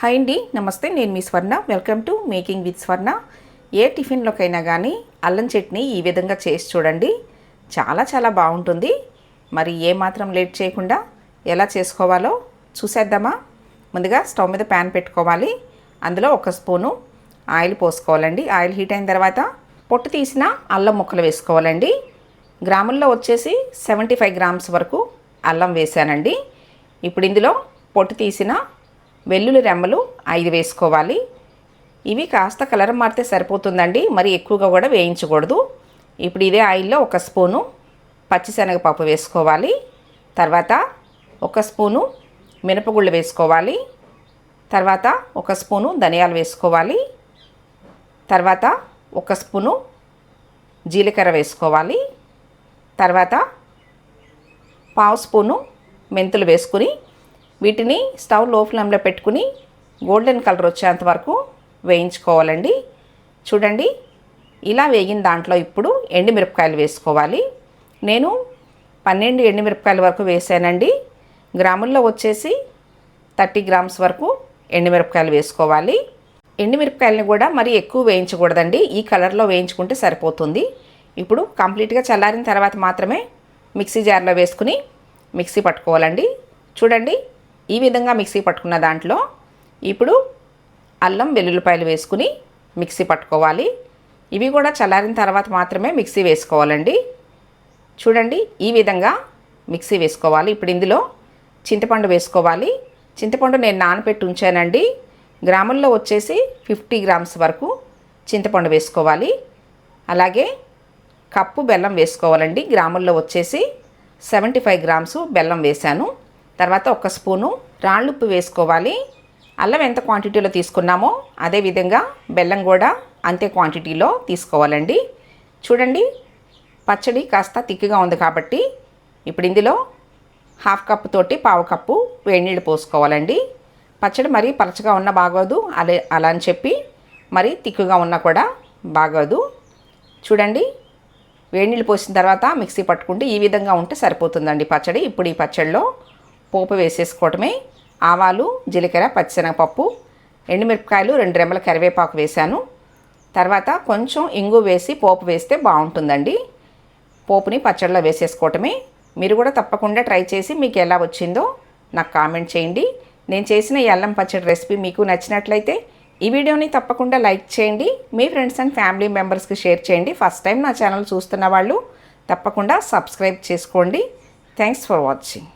Hi అండి నమస్తే నేను మీ Swarna. Welcome to making with Swarna ఏ టిఫిన్లోకైనా కానీ అల్లం చట్నీ ఈ విధంగా చేసి చూడండి. చాలా చాలా బాగుంటుంది. మరి ఏ మాత్రం లేట్ చేయకుండా ఎలా చేసుకోవాలో చూసేద్దామా? ముందుగా స్టవ్ మీద ప్యాన్ పెట్టుకోవాలి. అందులో ఒక స్పూను ఆయిల్ పోసుకోవాలండి. ఆయిల్ హీట్ అయిన తర్వాత పొట్టు తీసిన అల్లం ముక్కలు వేసుకోవాలండి. గ్రాముల్లో వచ్చేసి సెవెంటీ ఫైవ్ గ్రామ్స్ వరకు అల్లం వేసానండి. ఇప్పుడు ఇందులో పొట్టు తీసిన వెల్లుల్లి రెమ్మలు ఐదు వేసుకోవాలి. ఇవి కాస్త కలర్ మారితే సరిపోతుందండి. మరి ఎక్కువగా కూడా వేయించకూడదు. ఇప్పుడు ఇదే ఆయిల్లో ఒక స్పూను పచ్చిశనగపప్పు వేసుకోవాలి. తర్వాత ఒక స్పూను మినపగుళ్ళు వేసుకోవాలి. తర్వాత ఒక స్పూను ధనియాలు వేసుకోవాలి. తర్వాత ఒక స్పూను జీలకర్ర వేసుకోవాలి. తర్వాత పావు స్పూను మెంతులు వేసుకుని వీటిని స్టవ్లో ఫ్లేమ్లో పెట్టుకుని గోల్డెన్ కలర్ వచ్చేంత వరకు వేయించుకోవాలండి. చూడండి ఇలా వేగిన దాంట్లో ఇప్పుడు ఎండుమిరపకాయలు వేసుకోవాలి. నేను పన్నెండు ఎండుమిరపకాయల వరకు వేసానండి. గ్రాముల్లో వచ్చేసి థర్టీ గ్రామ్స్ వరకు ఎండుమిరపకాయలు వేసుకోవాలి. ఎండుమిరపకాయలని కూడా మరి ఎక్కువ వేయించకూడదండి. ఈ కలర్లో వేయించుకుంటే సరిపోతుంది. ఇప్పుడు కంప్లీట్గా చల్లారిన తర్వాత మాత్రమే మిక్సీ జార్లో వేసుకుని మిక్సీ పట్టుకోవాలండి. చూడండి ఈ విధంగా మిక్సీ పట్టుకున్న దాంట్లో ఇప్పుడు అల్లం వెల్లుల్లిపాయలు వేసుకుని మిక్సీ పట్టుకోవాలి. ఇవి కూడా చల్లారిన తర్వాత మాత్రమే మిక్సీ వేసుకోవాలండి. చూడండి ఈ విధంగా మిక్సీ వేసుకోవాలి. ఇప్పుడు ఇందులో చింతపండు వేసుకోవాలి. చింతపండు నేను నానపెట్టి ఉంచానండి. గ్రాముల్లో వచ్చేసి ఫిఫ్టీ గ్రామ్స్ వరకు చింతపండు వేసుకోవాలి. అలాగే కప్పు బెల్లం వేసుకోవాలండి. గ్రాముల్లో వచ్చేసి సెవెంటీ ఫైవ్ గ్రామ్స్ బెల్లం వేశాను. తర్వాత ఒక స్పూను రాళ్ళుప్పు వేసుకోవాలి. అల్లం ఎంత క్వాంటిటీలో తీసుకున్నామో అదేవిధంగా బెల్లం కూడా అంతే క్వాంటిటీలో తీసుకోవాలండి. చూడండి పచ్చడి కాస్త తిక్కుగా ఉంది కాబట్టి ఇప్పుడు ఇందులో హాఫ్ కప్పు తోటి పావు కప్పు వేడి నీళ్ళు పోసుకోవాలండి. పచ్చడి మరీ పలచగా ఉన్న బాగోదు అలా అలా అని చెప్పి మరీ తిక్కుగా ఉన్నా కూడా బాగోదు. చూడండి వేడి నీళ్ళు పోసిన తర్వాత మిక్సీ పట్టుకుంటే ఈ విధంగా ఉంటే సరిపోతుందండి పచ్చడి. ఇప్పుడు ఈ పచ్చడిలో పోపు వేసేసుకోవటమే. ఆవాలు జీలకర్ర పచ్చిశనగపప్పు ఎండుమిరపకాయలు రెండు రెమ్మల కరివేపాకు వేశాను. తర్వాత కొంచెం ఇంగు వేసి పోపు వేస్తే బాగుంటుందండి. పోపుని పచ్చడిలో వేసేసుకోవటమే. మీరు కూడా తప్పకుండా ట్రై చేసి మీకు ఎలా వచ్చిందో నాకు కామెంట్ చేయండి. నేను చేసిన ఈ అల్లం పచ్చడి రెసిపీ మీకు నచ్చినట్లయితే ఈ వీడియోని తప్పకుండా లైక్ చేయండి. మీ ఫ్రెండ్స్ అండ్ ఫ్యామిలీ మెంబర్స్కి షేర్ చేయండి. ఫస్ట్ టైం నా ఛానల్ చూస్తున్న వాళ్ళు తప్పకుండా సబ్స్క్రైబ్ చేసుకోండి. Thanks for watching.